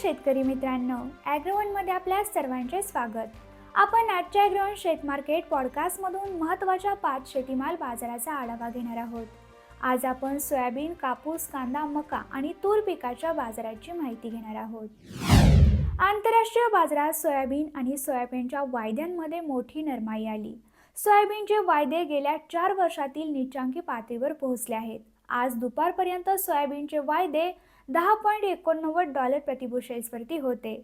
शेतकरी मित्रांनो ॲग्रोवनमध्ये आपल्या सर्वांचे स्वागत. आपण आजच्या ॲग्रोवन शेत मार्केट पॉडकास्टमधून महत्त्वाच्या पाच शेतीमाल बाजाराचा आढावा घेणार आहोत. आज आपण सोयाबीन कापूस कांदा मका आणि तूर पिकाच्या बाजाराची माहिती घेणार आहोत. आंतरराष्ट्रीय बाजारात सोयाबीन आणि सोयाबीनच्या वायद्यांमध्ये मोठी नरमाई आली. सोयाबीनचे वायदे गेल्या चार वर्षातील निचांकी पातळीवर पोहोचले आहेत. आज दुपारपर्यंत सोयाबीनचे वायदे दहा पॉईंट एकोणनव्वद डॉलर प्रतिबुशेल्सवरती होते.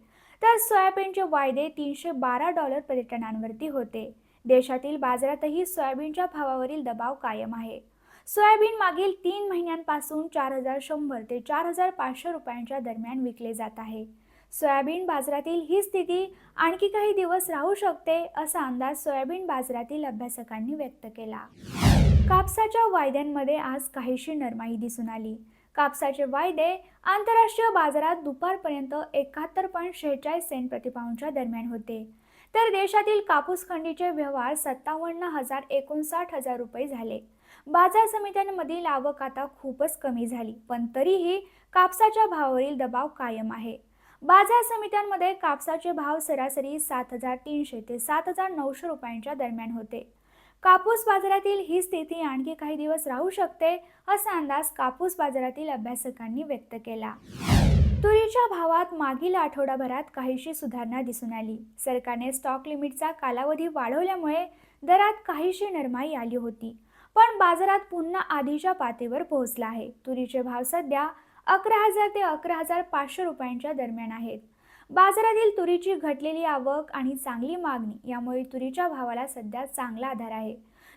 तर सोयाबीनचे वायदे तीनशे बारा डॉलर प्रतिटनांवरती होते. देशातील बाजारातही सोयाबीनच्या भावावरील दबाव कायम आहे. सोयाबीन मागील तीन महिन्यांपासून चार हजार शंभर ते चार हजार पाचशे रुपयांच्या दरम्यान विकले जात आहे. सोयाबीन बाजारातील ही स्थिती आणखी काही दिवस राहू शकते असा अंदाज सोयाबीन बाजारातील अभ्यासकांनी व्यक्त केला. कापसाच्या वायद्यांमध्ये आज काहीशी नरमाई दिसून आली. कापसाचे वायदे आंतरराष्ट्रीय बाजारात दुपारपर्यंत एकाहत्तर पॉईंट शेहेचाळीस सेंट प्रतिपाऊंडच्या दरम्यान होते. तर देशातील कापूस खंडीचे व्यवहार सत्तावन्न हजार एकोणसाठ हजार रुपये झाले. बाजार समित्यांमधील आवक आता खूपच कमी झाली पण तरीही कापसाच्या भावावरील दबाव कायम आहे. बाजार समित्यांमध्ये कापसाचे भाव सरासरी सात हजार तीनशे ते सात हजार नऊशे रुपयांच्या दरम्यान होते. कापूस बाजारातील ही स्थिती आणखी काही दिवस राहू शकते असा अंदाज कापूस बाजारातील अभ्यासकांनी व्यक्त केला. तुरीच्या भावात मागील आठवडाभरात काहीशी सुधारणा दिसून आली. सरकारने स्टॉक लिमिटचा कालावधी वाढवल्यामुळे दरात काहीशी नरमाई आली होती. पण बाजारात पुन्हा आधीच्या पातळीवर पोहोचला आहे. तुरीचे भाव सध्या अकरा हजार ते अकरा हजार पाचशे रुपयांच्या दरम्यान आहेत. बाजारातील तुरीची घटलेली आवक आणि चांगली मागणी यामुळे तुरीच्या भावाला सध्या चांगला आधार आहे.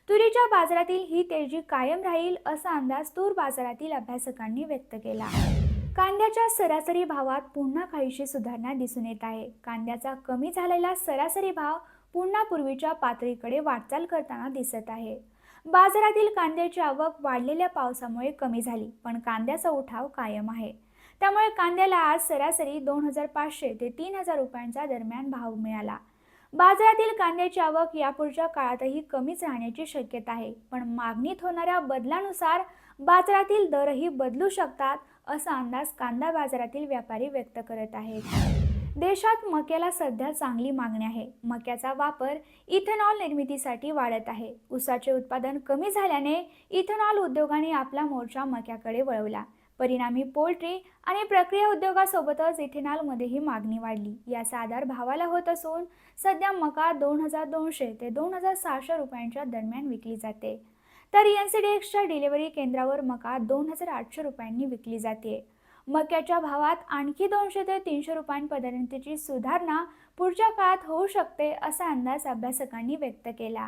तुरीच्या बाजारातील ही तेजी कायम राहील असा अंदाज तूर बाजारातील अभ्यासकांनी व्यक्त केला. कांद्याच्या सरासरी भावात पुन्हा काहीशी सुधारणा दिसून येत आहे. कांद्याचा कमी झालेला सरासरी भाव पुन्हा पूर्वीच्या पातळीकडे वाटचाल करताना दिसत आहे. बाजारातील कांद्याची आवक वाढलेल्या पावसामुळे कमी झाली पण कांद्याचा उठाव कायम आहे. त्यामुळे कांद्याला आज सरासरी दोन हजार पाचशे ते तीन हजार रुपयांचा दरम्यान भाव मिळाला. बाजारातील कांद्याची आवक यापुढच्या काळातही कमीच राहण्याची शक्यता आहे. पण मागणीत होणाऱ्या बदलानुसार बाजारातील दरही बदलू शकतात असा अंदाज कांदा बाजारातील व्यापारी व्यक्त करत आहेत. देशात मक्याला सध्या चांगली मागणी आहे. मक्याचा वापर इथेनॉल निर्मितीसाठी वाढत आहे. उसाचे उत्पादन कमी झाल्याने इथेनॉल उद्योगाने आपला मोर्चा मक्याकडे वळवला. परिणामी पोल्ट्री आणि प्रक्रिया उद्योगासोबतच इथेनॉलमध्येही मागणी वाढली. याचा आधार भावाला होत असून सध्या मका दोन हजार दोनशे ते दोन हजार सहाशे रुपयांच्या दरम्यान विकली जाते. तर एन सी डी एक्सच्या डिलिव्हरी केंद्रावर मका दोन हजार आठशे रुपयांनी विकली जाते. मक्याच्या भावात आणखी दोनशे ते तीनशे रुपयांपर्यंतची सुधारणा पुढच्या काळात होऊ शकते असा अंदाज अभ्यासकांनी व्यक्त केला.